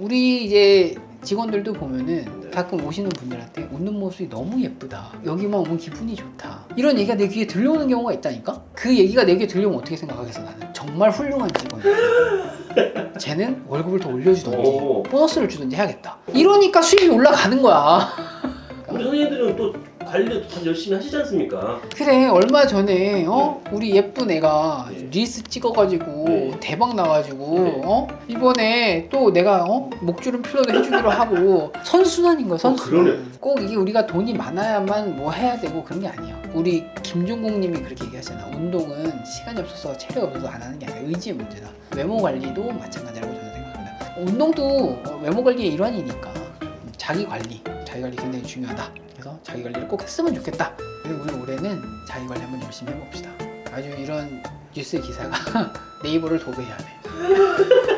우리 이제 직원들도 보면은 네. 가끔 오시는 분들한테 웃는 모습이 너무 예쁘다. 여기만 오면 기분이 좋다. 이런 얘기가 내 귀에 들려오는 경우가 있다니까? 그 얘기가 내 귀에 들려오면 어떻게 생각하겠어 나는? 정말 훌륭한 직원이야. 쟤는 월급을 더 올려주던지 오. 보너스를 주던지 해야겠다. 이러니까 수입이 올라가는 거야. 우리 선생님들은 또 관리도 다 열심히 하시지 않습니까? 그래 얼마 전에 어 우리 예쁜 애가 네. 릴스 찍어가지고 네. 대박 나가지고 네. 어 이번에 또 내가 어 목주름 필러도 해주기로 하고 선순환인 거야 선순환. 그러네. 꼭 이게 우리가 돈이 많아야만 뭐 해야 되고 그런 게 아니에요. 우리 김종국님이 그렇게 얘기하잖아. 운동은 시간이 없어서 체력 없어서 안 하는 게 아니라 의지의 문제다. 외모 관리도 마찬가지라고 저는 생각합니다. 운동도 어, 외모 관리의 일환이니까 자기 관리, 자기 관리 굉장히 중요하다. 그래서 자기 관리를 꼭 했으면 좋겠다. 그리고 우리 올해는 자기 관리 한번 열심히 해봅시다. 아주 이런 뉴스 기사가 네이버를 도배해야 돼.